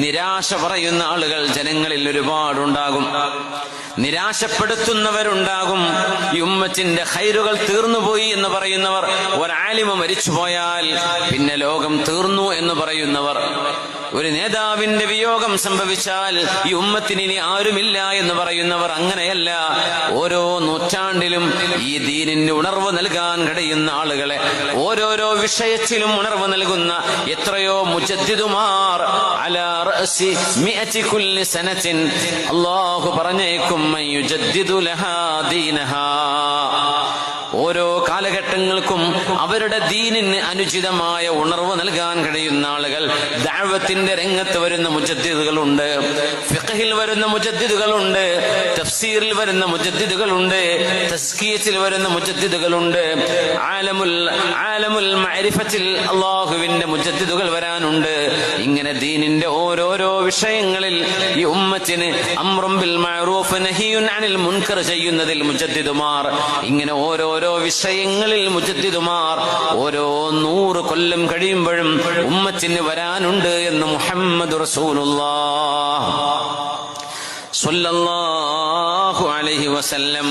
നിരാശ പറയുന്ന ആളുകൾ ജനങ്ങളിൽ ഒരുപാടുണ്ടാകും. നിരാശപ്പെടുത്തുന്നവരുണ്ടാകും. ഉമ്മത്തിന്റെ ഹൈറുകൾ തീർന്നുപോയി എന്ന് പറയുന്നവർ. ഒരാലിമ മരിച്ചുപോയാൽ പിന്നെ ലോകം തീർന്നു എന്ന് പറയുന്നവർ. ഒരു നേതാവിന്റെ വിയോഗം സംഭവിച്ചാൽ ഈ ഉമ്മത്തിന് ഇനി ആരുമില്ല എന്ന് പറയുന്നവർ അങ്ങനെയല്ല. ഓരോ നൂറ്റാണ്ടിലും ഈ ദീനിന് ഉണർവ് നൽകാൻ കഴിയുന്ന ആളുകളെ ഓരോരോ വിഷയത്തിലും ഉണർവ് നൽകുന്ന എത്രയോ മുജദ്ദിദുമാർ അല്ലാഹു പറഞ്ഞേക്കും ഓരോ കാലഘട്ടങ്ങൾക്കും അവരുടെ ദീനിന് അനുചിതമായ ഉണർവ് നൽകാൻ കഴിയുന്ന ആളുകൾ ദാവത്തിന്റെ രംഗത്ത് വരുന്ന മുജദ്ദിദുകളുണ്ട് ഫിഖഹിൽ വരുന്ന മുജദ്ദിദുകളുണ്ട് തഫ്സീറിൽ വരുന്ന മുജദ്ദിദുകളുണ്ട് തസ്കീയത്തിൽ വരുന്ന മുജദ്ദിദുകളുണ്ട്. ആലമുൽ ആലമുൽ മഅരിഫത്തിൽ അള്ളാഹുവിന്റെ മുജദ്ദിദുകൾ വരാനുണ്ട്. ഇങ്ങനെ ദീനിന്റെ ഓരോരോ വിഷയങ്ങളിൽ ഈ ഉമ്മത്തിന് അമ്രംബിൽ നഹിയുൻ അനിൽ മുൻകർ ചെയ്യുന്നതിൽ മുജദ്ദിദുമാർ. ഇങ്ങനെ ഓരോരോ വിഷയങ്ങളിൽ മുജദ്ദിദുമാർ ഓരോ നൂറ് കൊല്ലം കഴിയുമ്പോഴും ഉമ്മത്തിന് വരാനുണ്ട് എന്ന് മുഹമ്മദ് റസൂലുള്ള സ്വല്ലല്ലാഹു അലൈഹി വസല്ലം